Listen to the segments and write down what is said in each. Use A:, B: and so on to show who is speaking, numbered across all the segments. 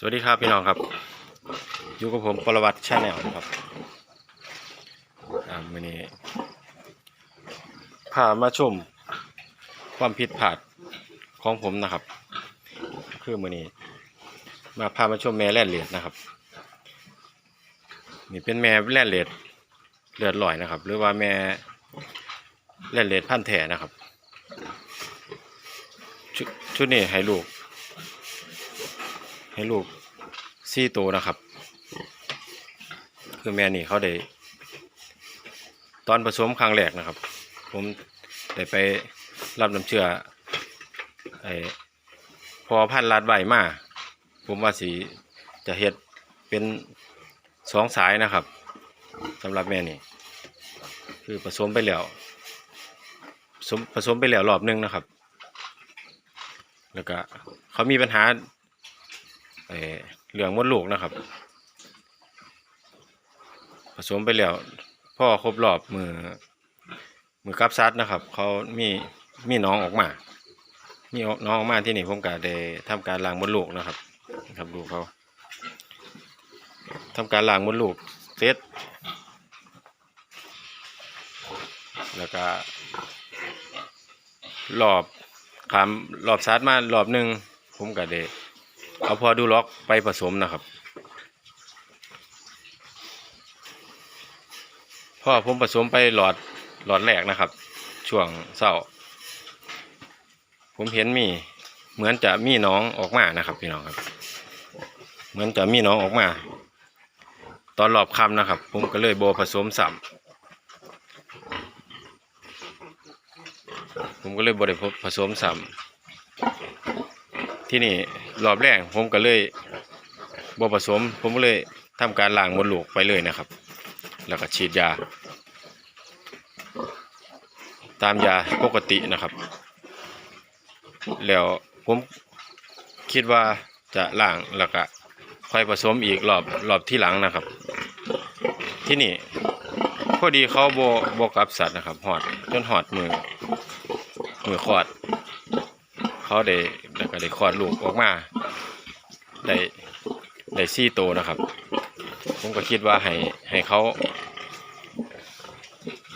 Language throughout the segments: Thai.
A: สวัสดีครับพี่น้องครับ อยู่กับผมปรวัตชาแนลครับอ่าวันนี้พามาชมความผิดพลาดของผมนะครับ คือมือนี้ มาพามาชมแม่แล่เหลียดนะครับ นี่เป็นแม่แล่เหลียดเลือดลอยนะครับ หรือว่าแม่แล่เหลียดพันแท้นะครับชุดชุดนี้ให้ลูก ให้ลูกซี่ตัวนะครับ คือแม่นี่เขาได้ ตอนผสมครั้งแรกนะครับ ผมได้ไปรับน้ำเชื่อไอ้พอพันลาดใบมาผมว่าสีจะเฮ็ดเป็นสองสายนะครับสำหรับแม่นี่ คือผสมไปแล้วผสมผสมไปแล้วรอบหนึงนะครับ แล้วก็เขามีปัญหา เหลืองมดลูกนะครับ ผสมไปแล้วพ่อครบรอบมือมือกับซัดนะครับ เขามีมีน้องออกมา มีน้องออกมาที่นี่ผมก็ได้ทำการล้างมดลูกนะครับครับดูเขาทำการล้างมดลูกเสร็จแล้วก็รอบขามรอบซัดมารอบหนึ่งผมก็ได้ เอาพอดูล็อกไปผสมนะครับ พ่อผมผสมไปหลอดหลอดแรกนะครับ ช่วงเศร้า ผมเห็นมีเหมือนจะมีน้องออกมานะครับพี่น้องครับ เหมือนจะมีน้องออกมา ตอนรอบคำนะครับ ผมก็เลยโบผสมสัมผมก็เลยบริผสมสัม ที่นี่รอบแรกผมก็เลยบผสม ผมก็เลยทำการล้างมดลูกไปเลยนะครับ แล้วก็ฉีดยา ตามยาปกตินะครับ แล้วผมคิดว่าจะล้างแล้วก็ค่อยผสมอีกรอบรอบที่หลังนะครับ ที่นี่พอดีเขาโบโบกับสัตว์นะครับหอดจนหอดมือมือขอด เขาได้ ได้คลอดลูกออกมาได้ได้ซี่โตนะครับ ผมก็คิดว่าให้ให้เขา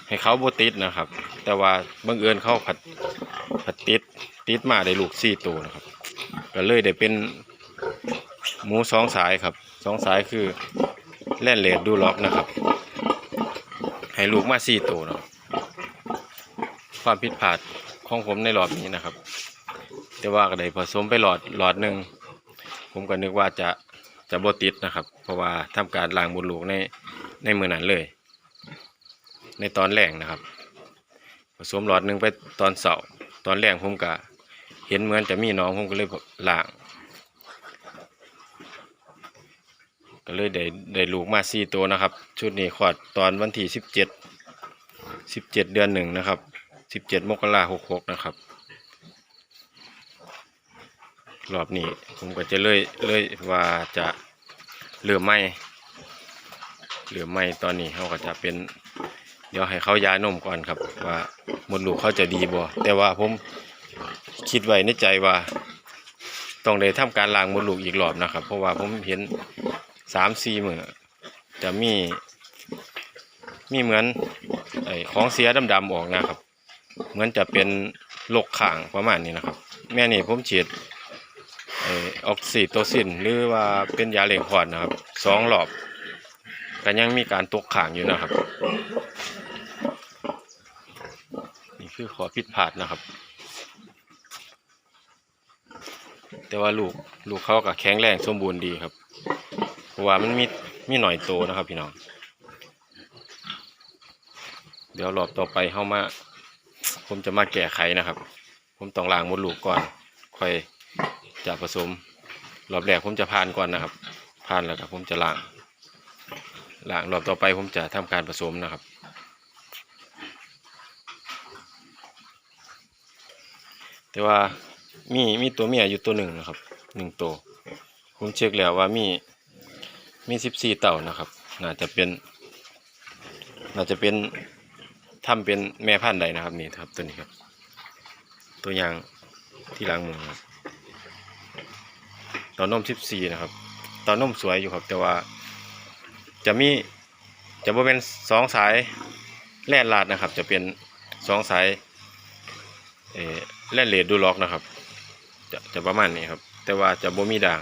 A: ให้เขาโบติดนะครับ แต่ว่าบังเอิญเขาผัดผัดติดติดมาได้ลูกซี่โตนะครับ ก็เลยได้เป็นหมูสองสายครับสองสายคือแล่นเลดดูล็อกนะครับ ให้ลูกมาซี่โตนะความผิดพลาดของผมในรอบนี้นะครับ แต่ว่าก็ได้ผสมไปหลอดหลอดหนึ่งผมก็นึกว่าจะจะบติดนะครับ เพราะว่าทำการล้างบุญลูกในในมือนั้นเลย ในตอนแรกนะครับ ผสมหลอดหนึ่งไปตอนเสาร์ตอนแรกผมก็เห็นเหมือนจะมีน้องผมก็เลยล้างก็เลยได้ได้ลูกมาสี่ตัวนะครับ ชุดนี้ขอดตอนวันที่สิบเจ็ดสิบเจ็ดเดือนหนึ่งนะครับสิบเจ็ดมกราหกหกนะครับ รอบนี้ผมก็จะเลยเลยว่าจะเหลือไม่เหลือไม่ตอนนี้เขาก็จะเป็น เดี๋ยวให้เขายานมก่อนครับ ว่ามดลูกเขาจะดีบ่แต่ว่าผมคิดไว้ในใจว่าต้องได้ทำการล้างมดลูกอีกรอบนะครับ เพราะว่าผมเห็นสามสี่มือจะมีมีเหมือนไอ้ของเสียดำๆออกนะครับ เหมือนจะเป็นโรคข่างประมาณนี้นะครับ แม่นี่ผมฉีด ออกซิโตซินหรือว่าเป็นยาเล่งคลอดนะครับสองรอบก็ยังมีการตกข่างอยู่นะครับ นี่คือขอผิดพลาดนะครับ แต่ว่าลูกลูกเขาก็แข็งแรงสมบูรณ์ดีครับเพราะว่ามันมีมีหน่อยโตนะครับพี่น้อง เดี๋ยวรอบต่อไปเข้ามา ผมจะมาแก้ไขนะครับ ผมต้องล้างมดลูกก่อน ค่อย จะผสมรอบแรกผมจะผ่านก่อนนะครับผ่านแล้วก็ผมจะล้างล้างรอบต่อไปผมจะทำการผสมนะครับแต่ว่ามีมีตัวเมียอยู่ตัวหนึ่งนะครับหนึ่งตัวผมเช็คแล้วว่ามีมีสิบสี่เต่านะครับ น่าจะเป็น น่าจะเป็นทำเป็นแม่พันธุ์ใดนะครับนี่ครับตัวนี้ครับ ตัวอย่างที่ล้างมือครับ ตอนนม14นะครับต้านมสวยอยู่ครับ แต่ว่า จะมีจะเป็นสองสายแล่นลาดนะครับ จะเป็นสองสายแล่นเลดดูล็อกนะครับ จะจะประมาณนี้ครับ แต่ว่าจะบ่มีด่าง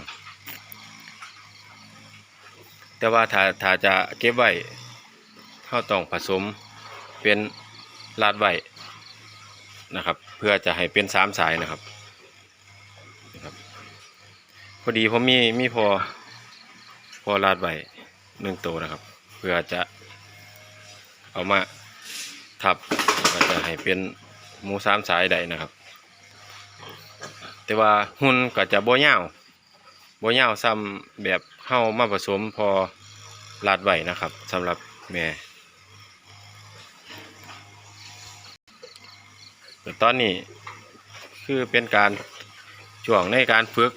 A: แต่ว่าถ้าถ้าจะเก็บไว้เราต้องผสมเป็นลาดไว้นะครับ เพื่อจะให้เป็นสามสายนะครับนะครับ พอดีผมมีมีพอพอลาดไว้หนึ่งตัวนะครับ เพื่อจะเอามาทับก็จะให้เป็นหมูสามสายได้นะครับ แต่ว่าหุ่นก็จะโบย่าวบ่ยาวซ้ำแบบเข้ามาผสมพอลาดไว้นะครับสำหรับแม่แต่ตอนนี้คือเป็นการช่วงในการฝึก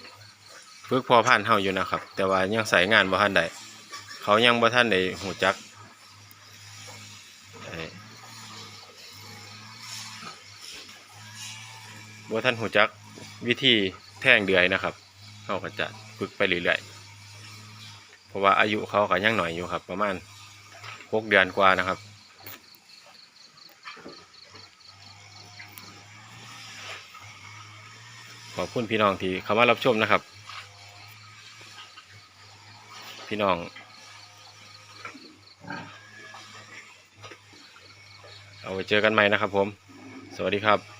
A: ฝึกพอพันธุ์เฮาอยู่นะครับ แต่ว่ายังใส่งานบ่ทันได้เขายังบ่ทันได้หูจักเอ่อบ่ทันหูจักวิธีแท่งเดือยนะครับเฮาก็จะฝึกไปเรื่อยๆเพราะว่าอายุเขาก็ยังหน่อยอยู่ครับ ประมาณหกเดือนกว่านะครับขอบคุณพี่น้องที่เข้ามารับชมนะครับ พี่น้อง เอาไว้เจอกันใหม่นะครับผม สวัสดีครับ